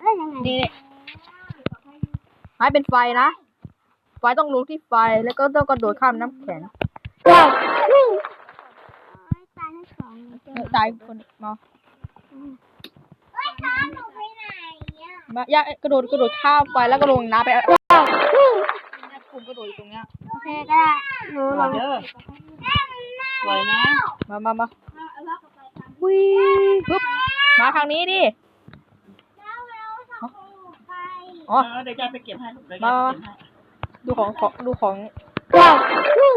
เอ้ยยังไงนี่นี่ไม้เป็นไฟนะ ไฟต้องลงที่ไฟแล้วก็ต้องกระโดดข้ามน้ำแข็งตายทั้งสองตายคนมาเอ้ยตาหนูไปไหนอะมาอยากระโดดกระโดดข้ามไฟแล้วก็ลงน้ำไปว้าวนี่กลุ่มกระโดดอยู่ตรงเนี้ยโอเคก็ได้หนูลองเด้อปล่อยนะ มามามาวิ่งปึ๊บมาทางนี้ดิ อ๋อเออเดี๋ยวจะไปเก็บให้เดี๋ยวจะมาไปมาเก็บให้ดูของของดูของว้าวนี่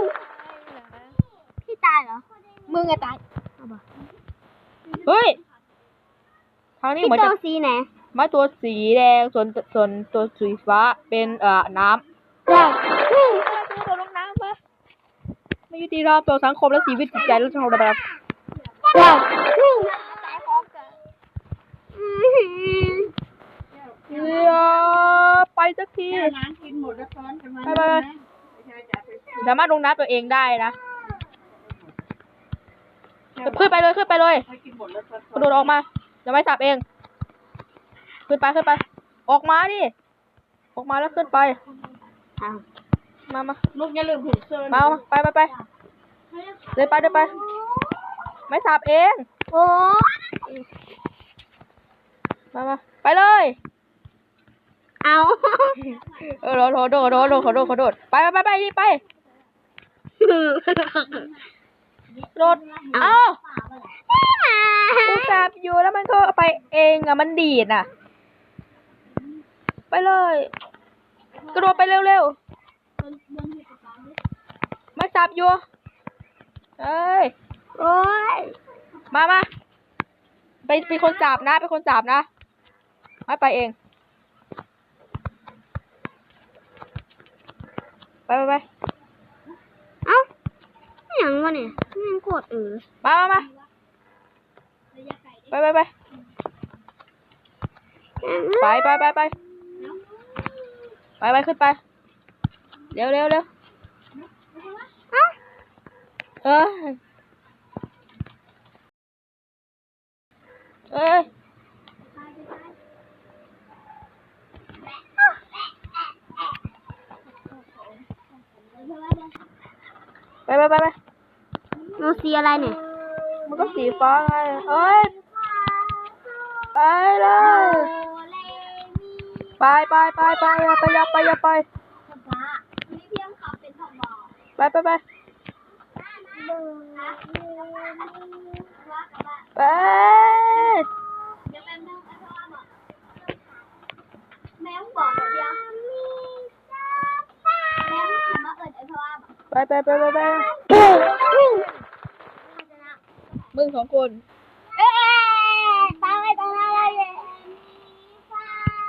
พี่ตายเหรอ มึงไงตายเฮ้ยทางนี้พี่เหมือนโตจะสีไหนไม้ตัวสีแดงส่วนส่วนตัวสีฟ้าเป็นเอ่อน้ำ ว้าวนี่โดดลงน้ำปะไม่ยุติธรรมต่อสังคมและชีวิตจิตใจและชาวบ้านว้าวนี่อืม เดี๋ยวไปสัก ทีแค่น้ำกินหมดแล้วซ้อนกันมาไปไปไปสามารถลงน้ำตัวเองได้นะขึ้นไปเลยขึ้นไปเลยให้กินหมดแล้วซ้อนกระโดดออกมาเดี๋ยวไม่สับเอง ขึ้นไปขึ้นไป ออกมาดิ ออกมาแล้วขึ้นไปอ้าวมามาลูกอย่าลืมผูกเสื้อมามาไปไปไปเดินไปเดินไป ไม่สับเอง โอ้มามาไปเลย เอาเออโดดโดดโดดโดดโดดขอโดดขอโดดไปไปไปไปรีบไปโดดเอ้ากูสับอยู่แล้วมันก็ไปเองอะมันดีดอะไปเลย กระโดดไปเร็วๆไม่สับอยู่เอ้ยโอ้ยมามาไปเป็นคนจับนะเป็นคนจับนะไม่ไปเอง ไปไปไปเอ้าอหย่างวะเนี่ยมันกดเออมามามาไปไปไปไปไปไปไปไปไปขึ้นไป เร็วเร็วเร็วเอ้าเอ้ยเอ้ย ไปไปไปไปหนูสีอะไรเนี่ย มันก็สีฟ้าไงเอ้ย ไปเลย ไปไปไปไปอย่าไปอย่าไปอย่าไปไปไปไปไป แม่บอกเดียวแม่มาเอิดไอ้พ่อ ไปไปไปไปไปมึงสองคน